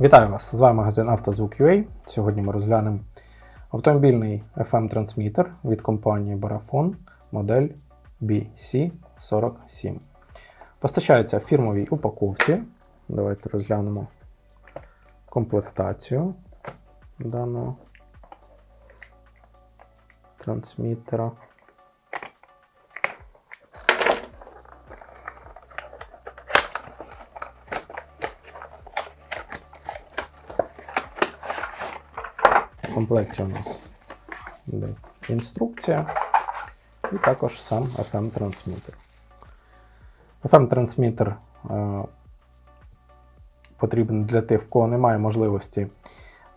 Вітаю вас! З вами магазин «Автозвук.UA». Сьогодні ми розглянемо автомобільний FM-трансмітер від компанії Barafon модель BC47. Постачається в фірмовій упаковці. Давайте розглянемо комплектацію даного трансмітера. Комплекті у нас йде інструкція і також сам FM-трансмітер. FM-трансмітер е, потрібен для тих, в кого немає можливості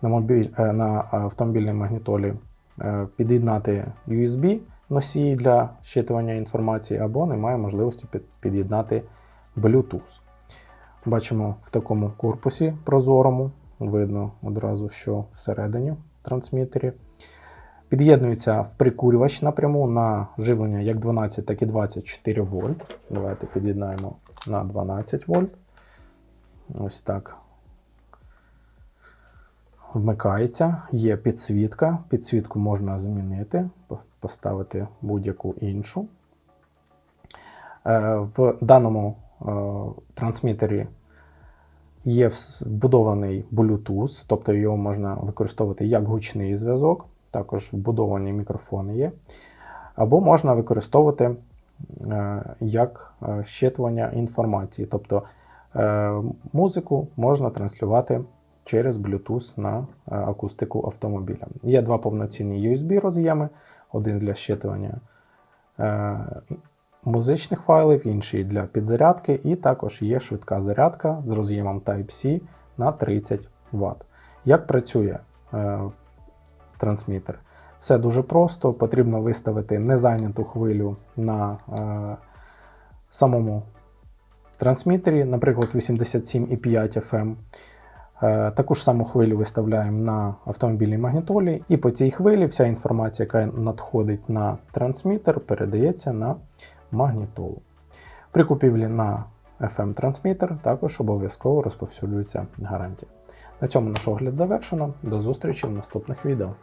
на, мобіль, е, на автомобільній магнітолі е, під'єднати USB носії для щитування інформації, або немає можливості під- під'єднати Bluetooth. Бачимо в такому корпусі прозорому, видно одразу, що всередині трансмітері. Під'єднується в прикурювач напряму на живлення як 12, так і 24 вольт. Давайте під'єднаємо на 12 вольт. Ось так. Вмикається, є підсвітка. Підсвітку можна змінити, поставити будь-яку іншу. Е, В даному е, трансмітері є вбудований Bluetooth, тобто його можна використовувати як гучний зв'язок, також вбудовані мікрофони є. Або можна використовувати е, як е, щитування інформації, тобто е, музику можна транслювати через Bluetooth на акустику автомобіля. Є два повноцінні USB роз'єми, один для щитування музичних файлів, інший для підзарядки, і також є швидка зарядка з роз'ємом Type-C на 30 Вт. Як працює е, трансмітер? Все дуже просто. Потрібно виставити незайняту хвилю на е, самому трансмітері, наприклад, 87,5 FM. Е, Таку ж саму хвилю виставляємо на автомобільній магнітолі, і по цій хвилі вся інформація, яка надходить на трансмітер, передається на магнітолу. При купівлі на FM-трансмітер також обов'язково розповсюджується гарантія. На цьому наш огляд завершено. До зустрічі в наступних відео.